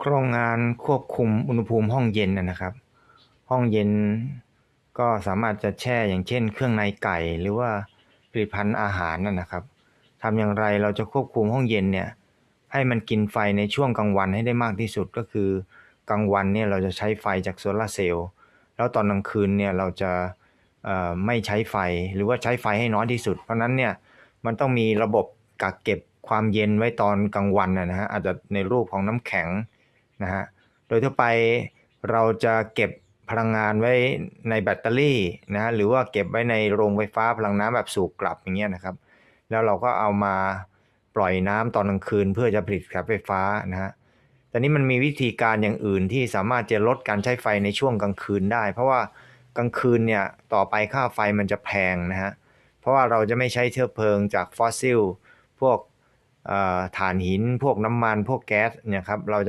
โครงงานควบคุมอุณหภูมิห้องเย็นนะครับ ห้องเย็นก็สามารถจะแช่อย่างเช่น เครื่องในไก่หรือว่าผลิตภัณฑ์อาหารนั่นนะครับทำอย่างไรเราจะควบคุมห้องเย็นเนี่ยให้มันกินไฟในช่วงกลางวันให้ได้มากที่สุดก็คือกลางวันเนี่ยเราจะใช้ไฟจากโซลาร์เซลล์แล้วตอนกลางคืนเนี่ยเราจะไม่ใช้ไฟหรือว่าใช้ไฟให้น้อยที่สุด เพราะฉะนั้นเนี่ยมันต้องมีระบบกักเก็บความเย็นไว้ตอนกลางวันนะฮะอาจจะในรูปของน้ำแข็ง นะฮะโดยทั่วไปเราจะเก็บพลังงานไว้ในแบตเตอรี่นะฮะหรือว่าเก็บไว้ในโรงไฟฟ้าพลังน้ำแบบสูบกลับอย่างเงี้ยนะครับ แล้วเราก็เอามาปล่อยน้ำตอนกลางคืนเพื่อจะผลิตกระแสไฟฟ้านะฮะแต่นี้มันมีวิธีการอย่างอื่นที่สามารถจะลดการใช้ไฟในช่วงกลางคืนได้ เพราะว่ากลางคืนเนี่ยต่อไปค่าไฟมันจะแพงนะฮะเพราะว่าเราจะไม่ใช้เชื้อเพลิงจากฟอสซิล พวกเอ่อถ่านหิน พวกน้ำมัน พวกแก๊สเนี่ยครับเราจะ